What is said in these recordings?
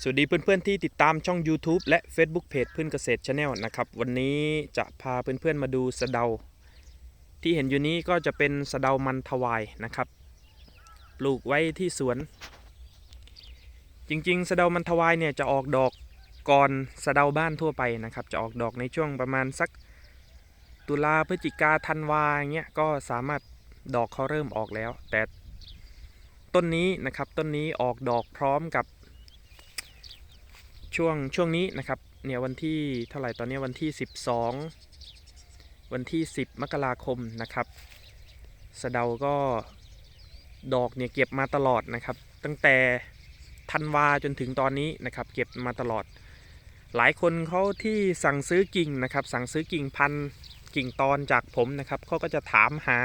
สวัสดีเพื่อนๆที่ติดตามช่อง YouTube และ Facebook Page เพื่อนเกษตร Channel นะครับ วันนี้จะพาเพื่อนๆมาดูสะเดา ที่เห็นอยู่นี้ก็จะเป็นสะเดามันทวายนะครับ ปลูกไว้ที่สวน จริงๆ สะเดามันทวายเนี่ยจะออกดอกก่อนสะเดาบ้านทั่วไปนะครับ จะออกดอกในช่วงประมาณสักตุลาพฤศจิกาธันวาอย่างเงี้ยก็สามารถดอกเขาเริ่มออกแล้ว แต่ต้นนี้นะครับต้นนี้ออกดอกพร้อมกับ ช่วงช่วงนี้นะครับเนี่ยวันที่เท่าไหร่ตอนนี้วันที่ 12 วันที่ 10 มกราคมนะครับสะเดาก็ดอกเนี่ยเก็บมาตลอดนะครับ ตั้งแต่ธันวาจนถึงตอนนี้นะครับ เก็บมาตลอด หลายคนเขาที่สั่งซื้อกิ่งนะครับ สั่งซื้อกิ่งพันกิ่งตอนจากผมนะครับเขาก็จะถามหา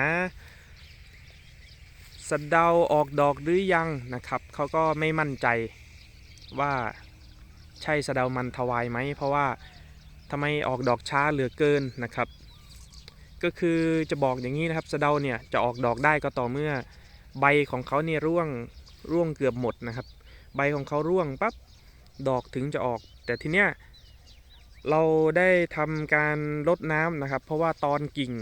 สะเดาออกดอกหรือยังนะครับเขาก็ไม่มั่นใจว่า ใช่สะเดามันทวายไหม เพราะว่าทำไมออกดอกช้าเหลือเกินนะครับ ก็คือจะบอกอย่างนี้นะครับสะเดาเนี่ยจะออกดอกได้ก็ต่อเมื่อใบของเขาเนี่ยร่วงร่วงเกือบหมดนะครับ ใบของเขาร่วงปั๊บดอกถึงจะออก แต่ทีเนี้ยเราได้ทำการลดน้ำนะครับ เพราะว่าตอนกิ่ง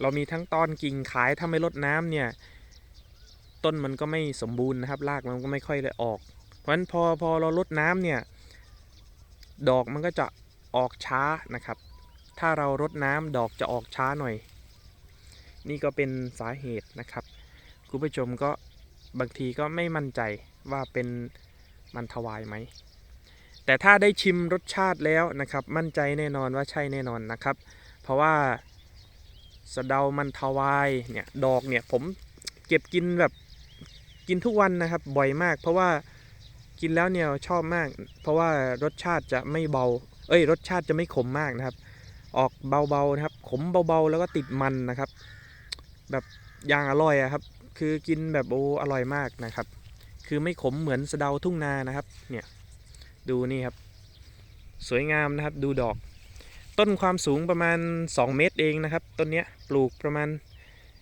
เรามีทั้งตอนกิ่งขายถ้าไม่ลดน้ำเนี่ยต้นมันก็ไม่สมบูรณ์นะครับรากมันก็ไม่ค่อยได้ออก เพราะฉะนั้นพอพอเราลดน้ำเนี่ย ดอกมันก็จะออกช้านะครับ ถ้าเรารดน้ำดอกจะออกช้าหน่อย นี่ก็เป็นสาเหตุนะครับ คุณผู้ชมก็บางทีก็ไม่มั่นใจว่าเป็นมันทวายไหม แต่ถ้าได้ชิมรสชาติแล้วนะครับ มั่นใจแน่นอนว่าใช่แน่นอนนะครับ เพราะว่าสะเดามันทวายเนี่ยดอกเนี่ยผมเก็บกินแบบกินทุกวันนะครับบ่อยมาก เพราะว่า กินแล้วเนี่ยชอบมาก เพราะว่ารสชาติจะไม่เบา เอ้ย รสชาติจะไม่ขมมากนะครับ ออกเบาๆนะครับ ขมเบาๆ แล้วก็ติดมันนะครับ แบบอย่างอร่อยอะครับ คือกินแบบโอ้อร่อยมากนะครับ คือไม่ขมเหมือนสะเดาทุ่งนานะครับ เนี่ย ดูนี่ครับ สวยงามนะครับ ดูดอก ต้นความสูงประมาณ 2 เมตรเองนะครับ ต้นเนี้ยปลูกประมาณ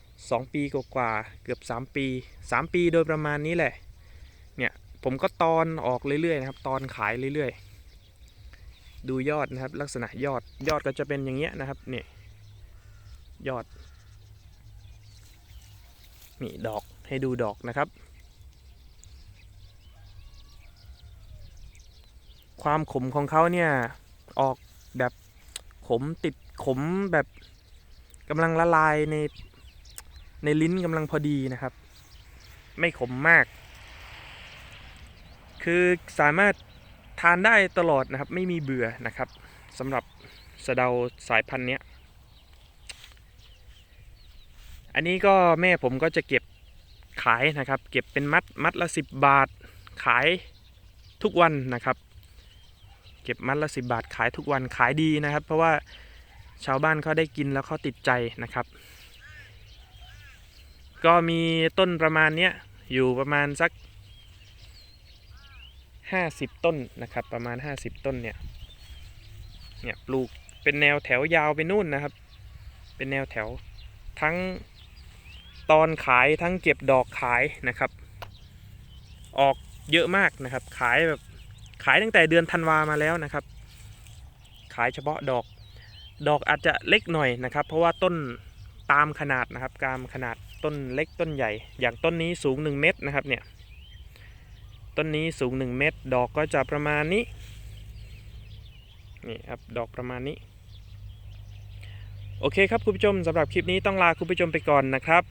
2 ปีกว่าเกือบ 3 ปี 3 ปีโดยประมาณนี้แหละ ผมก็ตอนออกเรื่อยๆนะครับ ตอนขายเรื่อยๆ ดูยอดนะครับ ลักษณะยอดยอดก็จะเป็นอย่างเงี้ยนะครับเนี่ยยอดนี่ดอกให้ดูดอกนะครับ ความขมของเขาเนี่ยออกแบบขมติดขมแบบกำลังละลายในในลิ้นกำลังพอดีนะครับ ไม่ขมมาก คือสามารถทานได้ตลอดนะครับไม่มีเบื่อนะครับสำหรับสะเดาสายพันธุ์เนี้ย อันนี้ก็แม่ผมก็จะเก็บขายนะครับ เก็บเป็นมัดมัดละ 10 บาทขายทุกวันนะครับ เก็บมัดละ10 บาทขายทุกวันขายดีนะครับ เพราะว่าชาวบ้านเขาได้กินแล้วเขาติดใจนะครับ ก็มีต้นประมาณเนี้ยอยู่ประมาณสัก 50ต้นนะครับ ประมาณ50ต้นเนี่ยเนี่ยปลูกเป็นแนวแถวยาวไปนู่นนะครับ เป็นแนวแถวทั้งตอนขายทั้งเก็บดอกขายนะครับ ออกเยอะมากนะครับ ขายแบบขายตั้งแต่เดือนธันวามาแล้วนะครับ ขายเฉพาะดอกดอกอาจจะเล็กหน่อยนะครับ เพราะว่าต้นตามขนาดนะครับตามขนาดต้นเล็กต้นใหญ่ อย่างต้นนี้สูง 1 เมตรนะครับเนี่ย ต้นนี้สูง 1 เมตร ดอกก็จะประมาณนี้ นี่ครับ ดอกประมาณนี้ โอเคครับคุณผู้ชมสำหรับคลิปนี้ต้องลาคุณผู้ชมไปก่อนนะครับ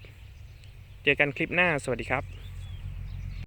เจอกันคลิปหน้า สวัสดีครับ